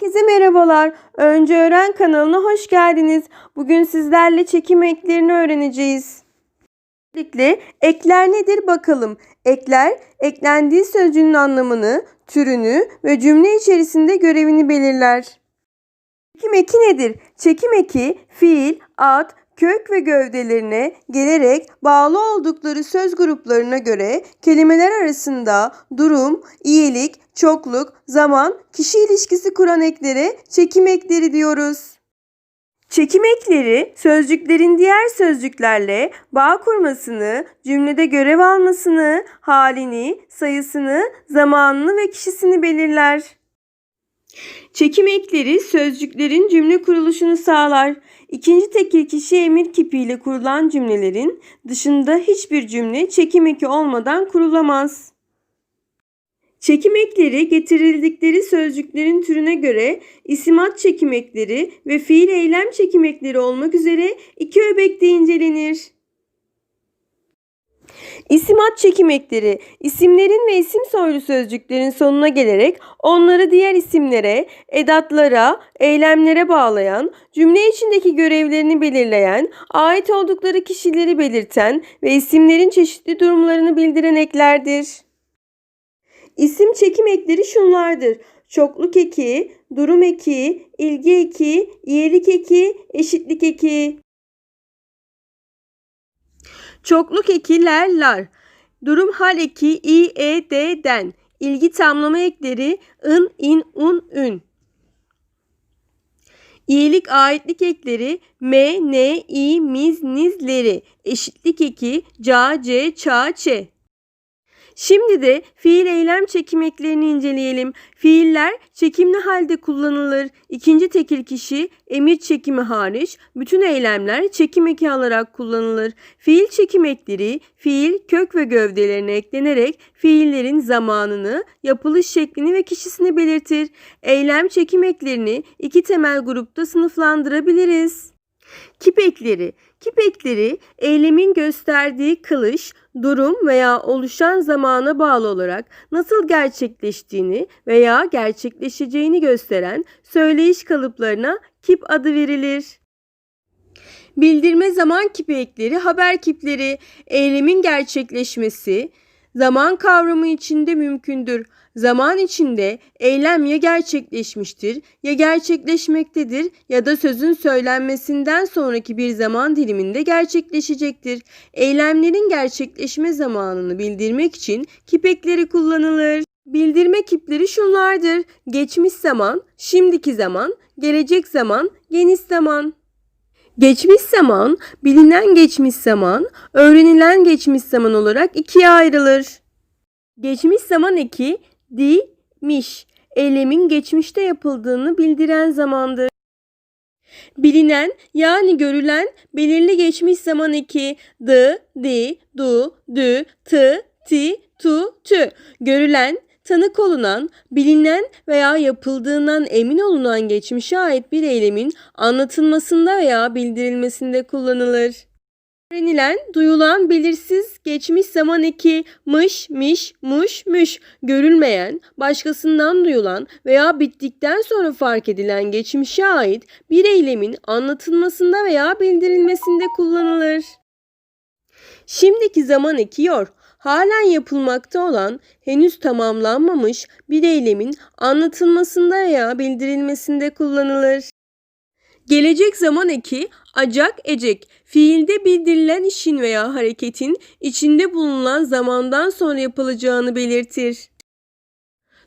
Herkese merhabalar. Önce Öğren kanalına hoş geldiniz. Bugün sizlerle çekim eklerini öğreneceğiz. Öncelikle ekler nedir bakalım. Ekler, eklendiği sözcüğün anlamını, türünü ve cümle içerisinde görevini belirler. Çekim eki nedir? Çekim eki, fiil, ad, kök ve gövdelerine gelerek bağlı oldukları söz gruplarına göre kelimeler arasında durum, iyilik, çokluk, zaman, kişi ilişkisi kuran eklere çekim ekleri diyoruz. Çekim ekleri sözcüklerin diğer sözcüklerle bağ kurmasını, cümlede görev almasını, halini, sayısını, zamanını ve kişisini belirler. Çekim ekleri sözcüklerin cümle kuruluşunu sağlar. İkinci tekil kişi emir kipiyle kurulan cümlelerin dışında hiçbir cümle çekim eki olmadan kurulamaz. Çekim ekleri getirildikleri sözcüklerin türüne göre isimat çekim ekleri ve fiil eylem çekim ekleri olmak üzere iki öbekte incelenir. İsimat çekim ekleri isimlerin ve isim soylu sözcüklerin sonuna gelerek onları diğer isimlere, edatlara, eylemlere bağlayan, cümle içindeki görevlerini belirleyen, ait oldukları kişileri belirten ve isimlerin çeşitli durumlarını bildiren eklerdir. İsim çekim ekleri şunlardır. Çokluk eki, durum eki, ilgi eki, iyilik eki, eşitlik eki. Çokluk eki ler lar. Durum hal eki i e d den. İlgi tamlama ekleri ın in un ün. İyilik aitlik ekleri me ne i miz nizleri. Eşitlik eki ca ce ça çe. Şimdi de fiil eylem çekim eklerini inceleyelim. Fiiller çekimli halde kullanılır. İkinci tekil kişi emir çekimi hariç bütün eylemler çekim eki alarak kullanılır. Fiil çekim ekleri fiil kök ve gövdelerine eklenerek fiillerin zamanını, yapılış şeklini ve kişisini belirtir. Eylem çekim eklerini iki temel grupta sınıflandırabiliriz. Kip ekleri. Kip ekleri eylemin gösterdiği kılış, durum veya oluşan zamana bağlı olarak nasıl gerçekleştiğini veya gerçekleşeceğini gösteren söyleyiş kalıplarına kip adı verilir. Bildirme zaman kipi ekleri, haber kipleri, eylemin gerçekleşmesi, zaman kavramı içinde mümkündür. Zaman içinde eylem ya gerçekleşmiştir, ya gerçekleşmektedir ya da sözün söylenmesinden sonraki bir zaman diliminde gerçekleşecektir. Eylemlerin gerçekleşme zamanını bildirmek için kipekleri kullanılır. Bildirme kipleri şunlardır. Geçmiş zaman, şimdiki zaman, gelecek zaman, geniş zaman. Geçmiş zaman, bilinen geçmiş zaman, öğrenilen geçmiş zaman olarak ikiye ayrılır. Geçmiş zaman eki di-miş, eylemin geçmişte yapıldığını bildiren zamandır. Bilinen yani görülen belirli geçmiş zaman eki dı, di, du, dü, tı, ti, tu, tü. Görülen, tanık olunan, bilinen veya yapıldığından emin olunan geçmişe ait bir eylemin anlatılmasında veya bildirilmesinde kullanılır. Öğrenilen, duyulan, belirsiz, geçmiş zaman eki mış, miş, muş, müş, görülmeyen, başkasından duyulan veya bittikten sonra fark edilen geçmişe ait bir eylemin anlatılmasında veya bildirilmesinde kullanılır. Şimdiki zaman eki yor. Halen yapılmakta olan, henüz tamamlanmamış bir eylemin anlatılmasında veya bildirilmesinde kullanılır. Gelecek zaman eki acak ecek fiilde bildirilen işin veya hareketin içinde bulunan zamandan sonra yapılacağını belirtir.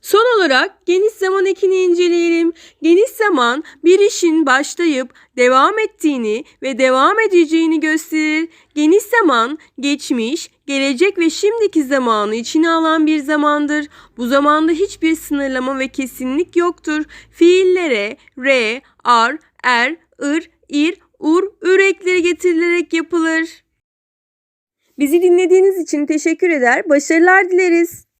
Son olarak geniş zaman ekini inceleyelim. Geniş zaman bir işin başlayıp devam ettiğini ve devam edeceğini gösterir. Geniş zaman geçmiş, gelecek ve şimdiki zamanı içine alan bir zamandır. Bu zamanda hiçbir sınırlama ve kesinlik yoktur. Fiillere re, ar, er, ır, ir, ur, ür ekleri getirilerek yapılır. Bizi dinlediğiniz için teşekkür eder, başarılar dileriz.